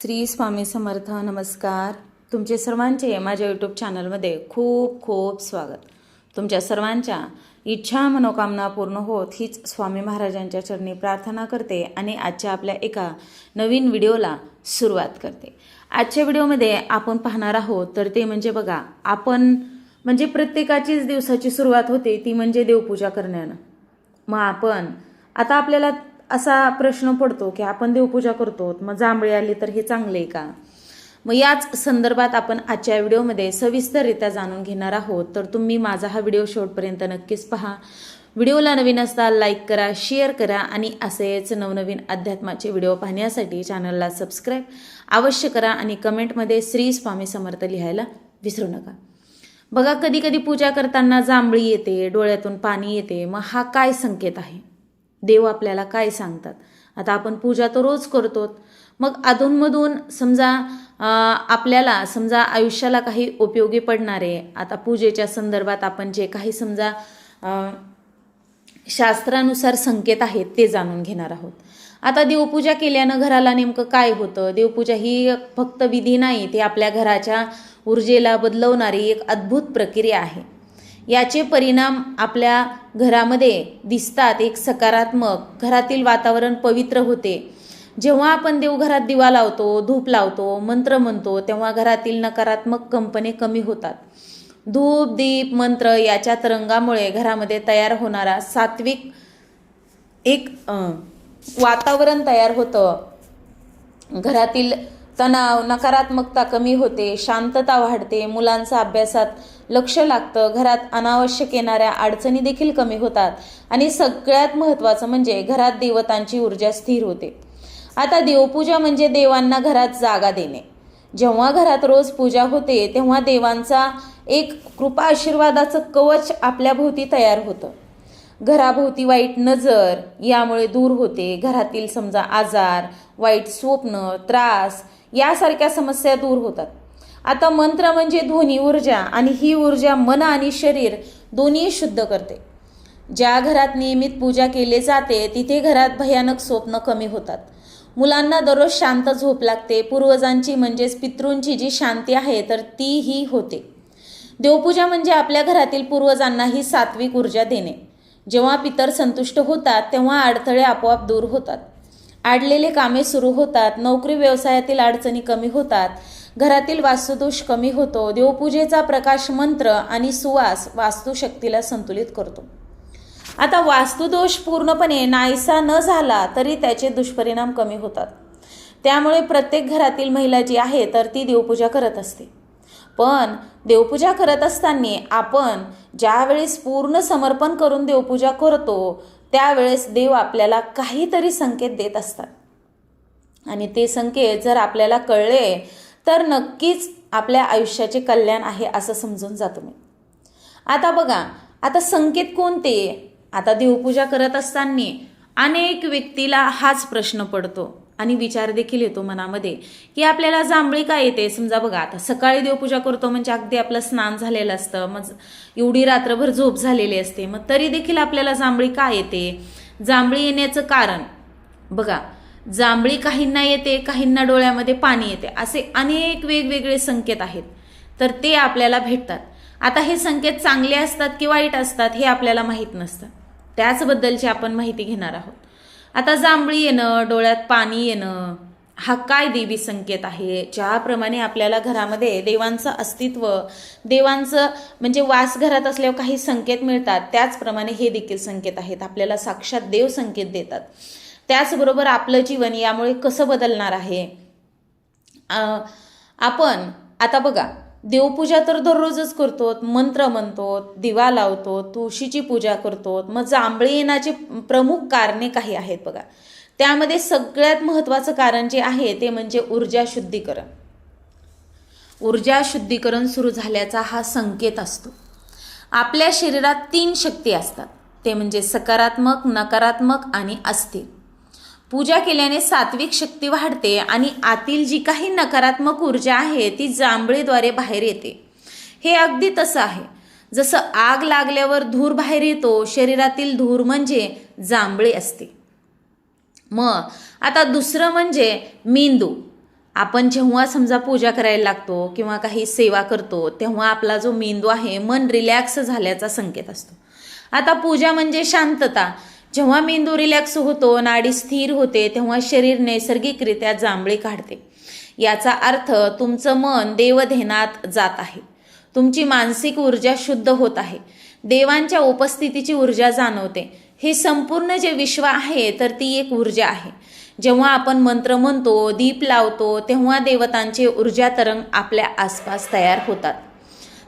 श्री स्वामी समर्थ नमस्कार. तुमचे सर्वांचे माझ्या यूट्यूब चॅनलमध्ये खूप खूप स्वागत. तुमच्या सर्वांच्या इच्छा मनोकामना पूर्ण होत हीच स्वामी महाराजांच्या चरणी प्रार्थना करते आणि आजच्या आपल्या एका नवीन व्हिडिओला सुरुवात करते. आजच्या व्हिडिओमध्ये आपण पाहणार आहोत तर ते म्हणजे बघा आपण म्हणजे प्रत्येकाचीच दिवसाची सुरुवात होते ती म्हणजे देवपूजा करण्यानं. मग आपण आता आपल्याला असा प्रश्न पडतो की आपण देवपूजा करतो मग जांभळी आली तर हे चांगले का? मग याच संदर्भात आपण आजच्या व्हिडिओमध्ये सविस्तररित्या जाणून घेणार आहोत. तर तुम्ही माझा हा व्हिडिओ शेवटपर्यंत नक्कीच पहा. व्हिडिओला नवीन असता लाईक करा शेअर करा आणि असेच नवनवीन अध्यात्माचे व्हिडिओ पाहण्यासाठी चॅनलला सबस्क्राईब अवश्य करा आणि कमेंटमध्ये श्री स्वामी समर्थ लिहायला विसरू नका. बघा कधी कधी पूजा करताना जांभळी येते डोळ्यातून पाणी येते. मग हा काय संकेत आहे? देव आपल्याला काय सांगतात? आता आपण पूजा तर रोज करतो. मग अधूनमधून समजा आपल्याला समजा आयुष्याला काही उपयोगी पडणारे आता पूजेच्या संदर्भात आपण जे काही समजा शास्त्रानुसार संकेत आहेत ते जाणून घेणार आहोत. आता देवपूजा केल्यानं घराला नेमकं काय होतं? देवपूजा ही फक्त विधी नाही ती आपल्या घराच्या ऊर्जेला बदलवणारी एक अद्भुत प्रक्रिया आहे. याचे परिणाम आपल्या घरामध्ये दिसतात एक सकारात्मक घरातील वातावरण पवित्र होते. जेव्हा आपण देवघरात दिवा लावतो धूप लावतो मंत्र म्हणतो तेव्हा घरातील नकारात्मक कंपने कमी होतात. धूप दीप मंत्र याच्या तरंगामुळे घरामध्ये तयार होणारा सात्विक एक वातावरण तयार होतं. घरातील तणाव नकारात्मकता कमी होते शांतता वाढते मुलांचा अभ्यासात लक्ष लागतं घरात अनावश्यक येणाऱ्या अडचणी देखील कमी होतात आणि सगळ्यात महत्त्वाचं म्हणजे घरात देवतांची ऊर्जा स्थिर होते. आता देवपूजा म्हणजे देवांना घरात जागा देणे. जेव्हा घरात रोज पूजा होते तेव्हा देवांचा एक कृपा आशीर्वादाचं कवच आपल्याभोवती तयार होतं. घराभोवती वाईट नजर यामुळे दूर होते. घरातील समजा आजार वाईट स्वप्न त्रास यासारख्या समस्या दूर होतात. आता मंत्र म्हणजे ध्वनी ऊर्जा आणि ही ऊर्जा मन आणि शरीर दोन्ही शुद्ध करते. ज्या घरात नियमित पूजा केली जाते तिथे घरात भयानक स्वप्न कमी होतात. मुलांना दररोज शांत झोप लागते. पूर्वजांची म्हणजेच पितृंची जी शांती आहे तर तीही होते. देवपूजा म्हणजे आपल्या घरातील पूर्वजांना ही सात्विक ऊर्जा देणे. जेव्हा पितर संतुष्ट होतात तेव्हा अडथळे आपोआप दूर होतात. आडलेले कामे सुरू होतात नोकरी व्यवसायातील अडचणी कमी होतात घरातील वास्तुदोष कमी होतो देवपूजेचा प्रकाश मंत्र आणि सुवास वास्तुशक्तीला संतुलित करतो. आता वास्तुदोष पूर्णपणे नाहीसा न झाला तरी त्याचे दुष्परिणाम कमी होतात. त्यामुळे प्रत्येक घरातील महिला जी आहे तर ती देवपूजा करत असते. पण देवपूजा करत असताना आपण ज्यावेळेस पूर्ण समर्पण करून देवपूजा करतो त्यावेळेस देव आपल्याला काहीतरी संकेत देत असतात. आणि ते संकेत जर आपल्याला कळले तर नक्कीच आपल्या आयुष्याचे कल्याण आहे असं समजून जातो मी. आता बघा आता संकेत कोणते? आता देवपूजा करत असताना अनेक व्यक्तीला हाच प्रश्न पडतो. आणि विचार देखील येतो मनामध्ये की आपल्याला जांभळी काय येते? समजा बघा आता सकाळी देवपूजा करतो म्हणजे अगदी आपलं स्नान झालेलं असतं मग एवढी रात्रभर झोप झालेली असते मग तरी देखील आपल्याला जांभळी काय येते? जांभळी येण्याचं कारण बघा जांभळी काहींना येते काहींना डोळ्यामध्ये पाणी येते असे अनेक वेगवेगळे संकेत आहेत. तर ते आपल्याला भेटतात. आता हे संकेत चांगले असतात की वाईट असतात हे आपल्याला माहीत नसतं. त्याचबद्दलची आपण माहिती घेणार आहोत. आता जांभळी येणं डोळ्यात पाणी येणं हा काय देवी संकेत आहे? ज्याप्रमाणे आपल्याला घरामध्ये देवांचं अस्तित्व देवांचं म्हणजे वास घरात असल्यावर काही संकेत मिळतात त्याचप्रमाणे हे देखील संकेत आहेत. आपल्याला साक्षात देव संकेत देतात. त्याचबरोबर आपलं जीवन यामुळे कसं बदलणार आहे? आपण आता बघा देवपूजा तर दररोजच करतो मंत्र म्हणतो दिवा लावतो तुळशीची पूजा करतो मग जांभळी येण्याची प्रमुख कारणे काही आहेत बघा. त्यामध्ये सगळ्यात महत्त्वाचं कारण जे आहे ते म्हणजे ऊर्जा शुद्धीकरण. ऊर्जा शुद्धीकरण सुरू झाल्याचा हा संकेत असतो. आपल्या शरीरात तीन शक्ती असतात. ते म्हणजे सकारात्मक नकारात्मक आणि अस्थिर. पूजा केल्याने सात्विक शक्ती वाढते आणि आतील जी काही नकारात्मक ऊर्जा आहे ती जांभळीद्वारे बाहेर येते. हे अगदी तसं आहे. जसं आग लागल्यावर धूर बाहेर येतो शरीरातील धूर म्हणजे जांभळी असते. मग आता दुसरं म्हणजे मेंदू. आपण जेव्हा समजा पूजा करायला लागतो किंवा काही सेवा करतो तेव्हा आपला जो मेंदू आहे मन रिलॅक्स झाल्याचा संकेत असतो. आता पूजा म्हणजे शांतता. जेव्हा मेंदू रिलॅक्स होतो नाडी स्थिर होते तेव्हा शरीर नैसर्गिकरित्या जांभळी काढते. याचा अर्थ तुमचं मन देवधेनात जात आहे. तुमची मानसिक ऊर्जा शुद्ध होत आहे. देवांच्या उपस्थितीची ऊर्जा जाणवते. हे संपूर्ण जे विश्व आहे तर ती एक ऊर्जा आहे. जेव्हा आपण मंत्र म्हणतो दीप लावतो तेव्हा देवतांचे ऊर्जा तरंग आपल्या आसपास तयार होतात.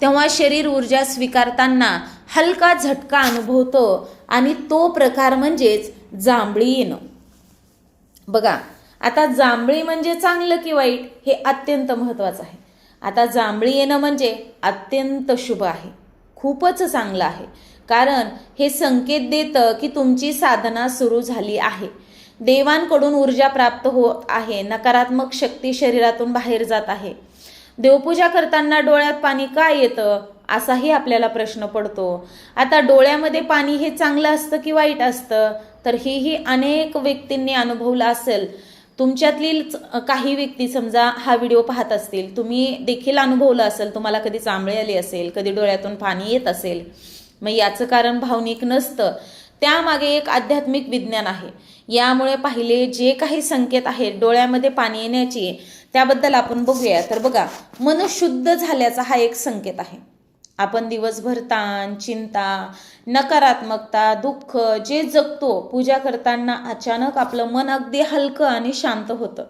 तेव्हा शरीर ऊर्जा स्वीकारताना हलका झटका अनुभवतो आणि तो प्रकार म्हणजेच जांभळी येणं. बघा आता जांभळी म्हणजे चांगलं की वाईट हे अत्यंत महत्त्वाचं आहे. आता जांभळी येणं म्हणजे अत्यंत शुभ आहे. खूपच चांगलं आहे. कारण हे संकेत देतं की तुमची साधना सुरू झाली आहे. देवांकडून ऊर्जा प्राप्त होत आहे. नकारात्मक शक्ती शरीरातून बाहेर जात आहे. देवपूजा करताना डोळ्यात पाणी का येतं? असाही आपल्याला प्रश्न पडतो. आता डोळ्यामध्ये पाणी हे चांगलं असतं की वाईट असतं? तर हेही अनेक व्यक्तींनी अनुभवलं असेल. तुमच्यातील काही व्यक्ती समजा हा व्हिडिओ पाहत असतील तुम्ही देखील अनुभवलं असेल तुम्हाला कधी चांबळे आली असेल कधी डोळ्यातून पाणी येत असेल मग याचं कारण भावनिक नसतं. त्यामागे एक आध्यात्मिक विज्ञान आहे. यामुळे पाहिले जे काही संकेत आहेत डोळ्यामध्ये पाणी येण्याची त्याबद्दल आपण बघूया. तर बघा मन शुद्ध झाल्याचा हा एक संकेत आहे. आपण दिवसभर ताण चिंता नकारात्मकता दुःख जे जगतो पूजा करताना अचानक आपलं मन अगदी हलकं आणि शांत होतं.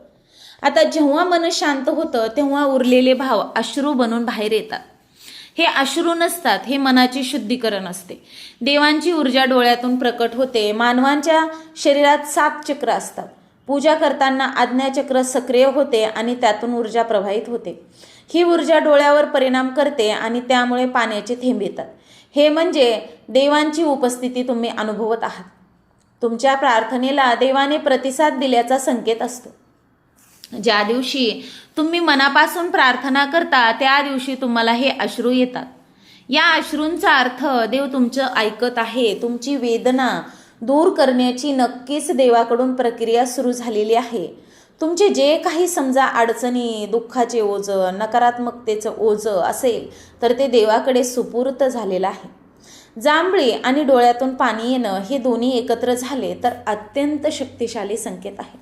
आता जेव्हा मन शांत होतं तेव्हा उरलेले भाव अश्रू बनून बाहेर येतात. हे अश्रू नसतात हे मनाचे शुद्धीकरण असते. देवांची ऊर्जा डोळ्यातून प्रकट होते मानवांच्या शरीरात सात चक्र असतात. पूजा करताना आज्ञाचक्र सक्रिय होते आणि त्यातून ऊर्जा प्रवाहित होते. ही ऊर्जा डोळ्यावर परिणाम करते आणि त्यामुळे पाण्याचे थेंब येतात. हे म्हणजे देवांची उपस्थिती तुम्ही अनुभवत आहात. तुमच्या प्रार्थनेला देवाने प्रतिसाद दिल्याचा संकेत असतो. ज्या दिवशी तुम्ही मनापासून प्रार्थना करता त्या दिवशी तुम्हाला हे अश्रू येतात. या अश्रूंचा अर्थ देव तुमचं ऐकत आहे तुमची वेदना दूर करण्याची नक्कीच देवाकडून प्रक्रिया सुरू झालेली आहे. तुमचे जे काही समजा अडचणी दुःखाचे ओझं नकारात्मकतेचं ओझं असेल तर ते देवाकडे सुपूर्त झालेलं आहे. जांभळी आणि डोळ्यातून पाणी येणं हे दोन्ही एकत्र झाले तर अत्यंत शक्तिशाली संकेत आहे.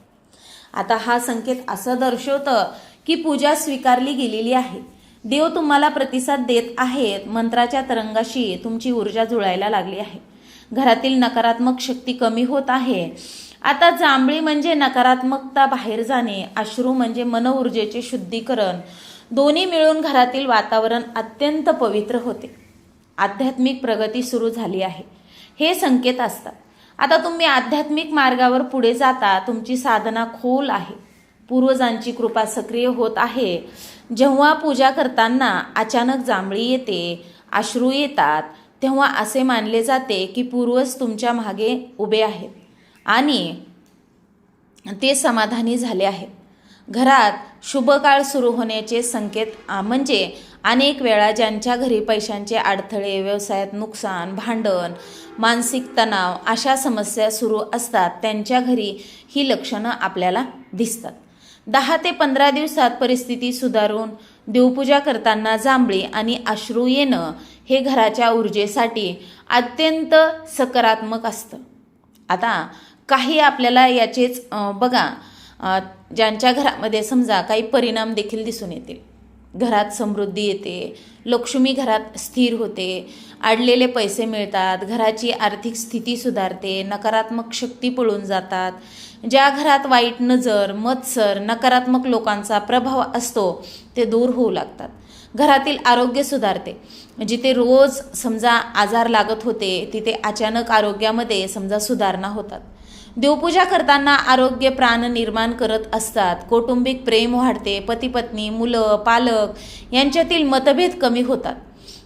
आता हा संकेत असं दर्शवतं की पूजा स्वीकारली गेलेली आहे. देव तुम्हाला प्रतिसाद देत आहेत मंत्राच्या तरंगाशी तुमची ऊर्जा जुळायला लागली आहे. घरातील नकारात्मक शक्ती कमी होत आहे. आता जांभळी म्हणजे नकारात्मकता बाहेर जाणे अश्रू म्हणजे मनऊर्जेचे शुद्धीकरण. दोन्ही मिळून घरातील वातावरण अत्यंत पवित्र होते. आध्यात्मिक प्रगती सुरू झाली आहे. हे संकेत असतात. आता तुम्ही आध्यात्मिक मार्गावर पुढे जाता तुमची साधना खोल आहे. पूर्वजांची कृपा सक्रिय होत आहे. जेव्हा पूजा करताना अचानक जांभळी येते अश्रू येतात तेव्हा असे मानले जाते की पूर्वज तुमच्या मागे उभे आहेत. आणि ते समाधानी झाले आहेत. घरात शुभ काळ सुरू होण्याचे संकेत म्हणजे अनेक वेळा ज्यांच्या घरी पैशांचे अडथळे व्यवसायात नुकसान भांडण मानसिक तणाव अशा समस्या सुरू असतात त्यांच्या घरी ही लक्षणं आपल्याला दिसतात. दहा ते पंधरा दिवसात परिस्थिती सुधारून देवपूजा करताना जांभळी आणि अश्रू येणं हे घराच्या ऊर्जेसाठी अत्यंत सकारात्मक असतं. आता काही आपल्याला याचेच बघा ज्यांच्या घरामध्ये समजा काही परिणाम देखील दिसून येतील. घरात समृद्धी येते लक्ष्मी घरात स्थिर होते अडलेले पैसे मिळतात घराची आर्थिक स्थिती सुधारते नकारात्मक शक्ती पळून जातात ज्या घरात वाईट नजर मत्सर नकारात्मक लोकांचा प्रभाव असतो ते दूर होऊ लागतात. घरातील आरोग्य सुधारते. जिथे रोज समजा आजार लागत होते तिथे अचानक आरोग्यामध्ये समजा सुधारणा होतात. देवपूजा करताना आरोग्य प्राण निर्माण करत असतात. कौटुंबिक प्रेम वाढते. पती पत्नी मुलं पालक यांच्यातील मतभेद कमी होतात.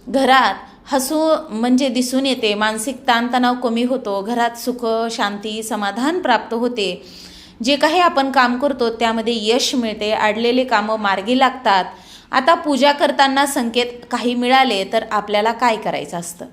घरात हसू म्हणजे दिसून येते. मानसिक ताणतणाव कमी होतो. घरात सुख शांती समाधान प्राप्त होते. जे काही आपण काम करतो त्यामध्ये यश मिळते. अडलेले कामं मार्गी लागतात. आता पूजा करताना संकेत काही मिळाले तर आपल्याला काय करायचं असतं?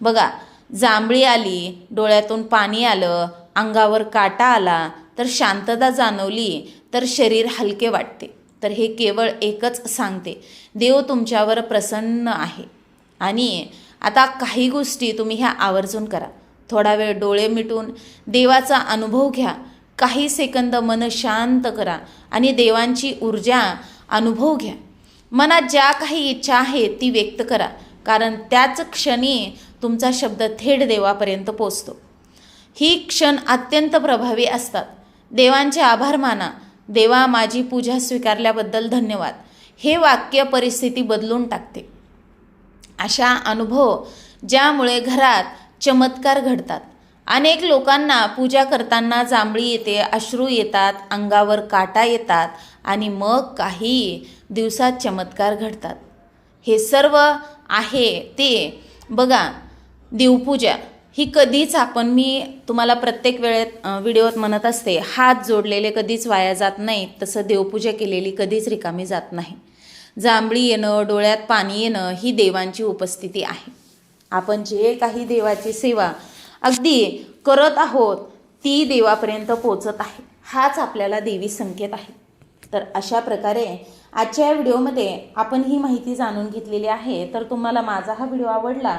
बघा जांभळी आली डोळ्यातून पाणी आलं अंगावर काटा आला तर शांतता जाणवली तर शरीर हलके वाटते. तर हे केवळ एकच सांगते. देव तुमच्यावर प्रसन्न आहे. आणि आता काही गोष्टी तुम्ही ह्या आवर्जून करा. थोडा वेळ डोळे मिटून देवाचा अनुभव घ्या. काही सेकंद मन शांत करा आणि देवांची ऊर्जा अनुभव घ्या. मनात ज्या काही इच्छा आहेत ती व्यक्त करा. कारण त्याच क्षणी तुमचा शब्द थेट देवापर्यंत पोचतो ही क्षण अत्यंत प्रभावी असतात. देवांचे आभार माना. देवा माझी पूजा स्वीकारल्याबद्दल धन्यवाद. हे वाक्य परिस्थिती बदलून टाकते. अशा अनुभव ज्यामुळे घरात चमत्कार घडतात. अनेक लोकांना पूजा करताना जांभळी येते अश्रू येतात अंगावर काटा येतात आणि मग काही दिवसात चमत्कार घडतात. हे सर्व आहे ते बघा देवपूजा. ही कधीच आपण मी तुम्हाला प्रत्येक वेळेत व्हिडिओत म्हणत असते हात जोडलेले कधीच वाया जात नाही तसं देवपूजा केलेली कधीच रिकामी जात नाही. जांभळी येणं डोळ्यात पाणी येणं ही देवांची उपस्थिती आहे. आपण जे काही देवाची सेवा अगदी करत आहोत ती देवापर्यंत पोचत आहे. हाच आपल्याला देवी संकेत आहे. तर अशा प्रकारे आजच्या या व्हिडिओमध्ये आपण ही माहिती जाणून घेतलेली आहे. तर तुम्हाला माझा हा व्हिडिओ आवडला